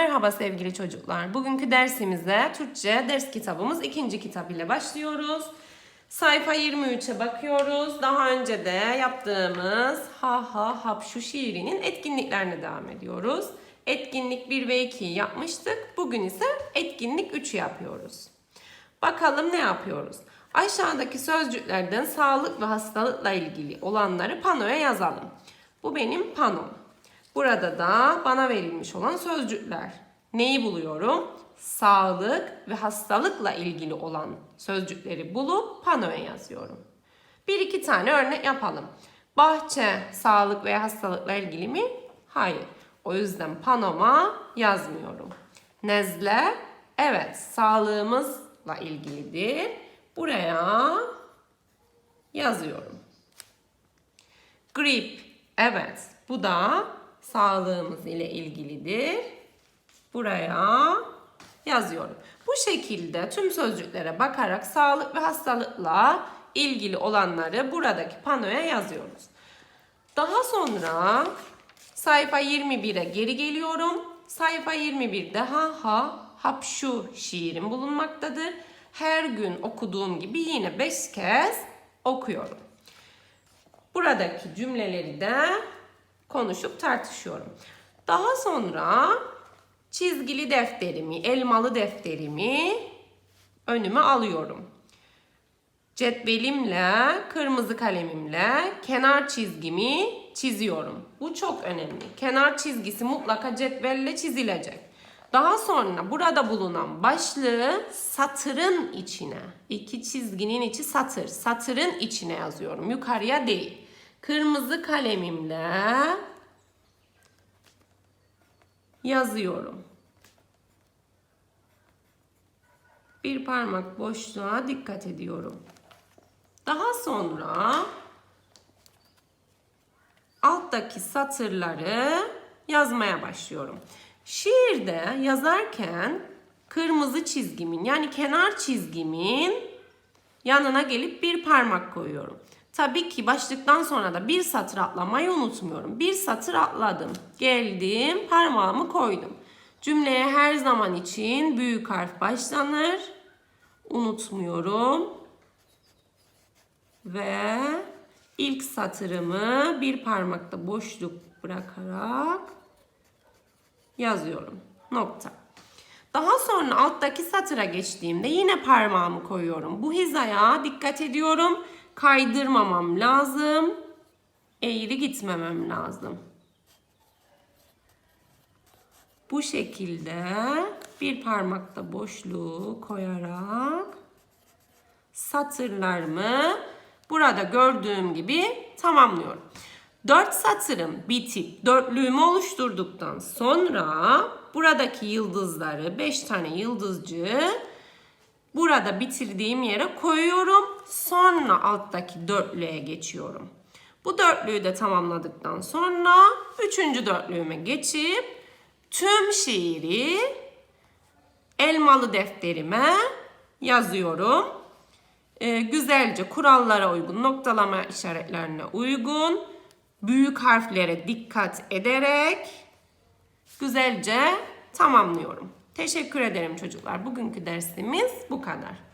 Merhaba sevgili çocuklar. Bugünkü dersimize Türkçe ders kitabımız ikinci kitap ile başlıyoruz. Sayfa 23'e bakıyoruz. Daha önce de yaptığımız Ha Ha Hapşu şiirinin etkinliklerine devam ediyoruz. Etkinlik 1 ve 2'yi yapmıştık. Bugün ise etkinlik 3'ü yapıyoruz. Bakalım ne yapıyoruz? Aşağıdaki sözcüklerden sağlık ve hastalıkla ilgili olanları panoya yazalım. Bu benim panom. Burada da bana verilmiş olan sözcükler. Neyi buluyorum? Sağlık ve hastalıkla ilgili olan sözcükleri bulup panoya yazıyorum. Bir iki tane örnek yapalım. Bahçe sağlık veya hastalıkla ilgili mi? Hayır. O yüzden panoma yazmıyorum. Nezle evet sağlığımızla ilgilidir. Buraya yazıyorum. Grip evet bu da sağlığımız ile ilgilidir. Buraya yazıyorum. Bu şekilde tüm sözcüklere bakarak sağlık ve hastalıkla ilgili olanları buradaki panoya yazıyoruz. Daha sonra sayfa 21'e geri geliyorum. Sayfa 21'de ha ha hapşu şiirim bulunmaktadır. Her gün okuduğum gibi yine 5 kez okuyorum. Buradaki cümleleri de konuşup tartışıyorum. Daha sonra çizgili defterimi, elmalı defterimi önüme alıyorum. Cetvelimle, kırmızı kalemimle kenar çizgimi çiziyorum. Bu çok önemli. Kenar çizgisi mutlaka cetvelle çizilecek. Daha sonra burada bulunan başlığı satırın içine, iki çizginin içi satır, satırın içine yazıyorum. Yukarıya değil. Kırmızı kalemimle yazıyorum. Bir parmak boşluğa dikkat ediyorum. Daha sonra alttaki satırları yazmaya başlıyorum. Şiirde yazarken kırmızı çizgimin yani kenar çizgimin yanına gelip bir parmak koyuyorum. Tabii ki başlıktan sonra da bir satır atlamayı unutmuyorum. Bir satır atladım. Geldim, parmağımı koydum. Cümleye her zaman için büyük harf başlanır. Unutmuyorum. Ve ilk satırımı bir parmakta boşluk bırakarak yazıyorum. Nokta. Daha sonra alttaki satıra geçtiğimde yine parmağımı koyuyorum. Bu hizaya dikkat ediyorum. Kaydırmamam lazım. Eğri gitmemem lazım. Bu şekilde bir parmakta boşluğu koyarak satırlarımı burada gördüğüm gibi tamamlıyorum. Dört satırım bitip dörtlüğümü oluşturduktan sonra buradaki yıldızları beş tane yıldızcı burada bitirdiğim yere koyuyorum. Sonra alttaki dörtlüğe geçiyorum. Bu dörtlüğü de tamamladıktan sonra üçüncü dörtlüğüme geçip tüm şiiri elmalı defterime yazıyorum. Ee, güzelce kurallara uygun, noktalama işaretlerine uygun, büyük harflere dikkat ederek güzelce tamamlıyorum. Teşekkür ederim çocuklar. Bugünkü dersimiz bu kadar.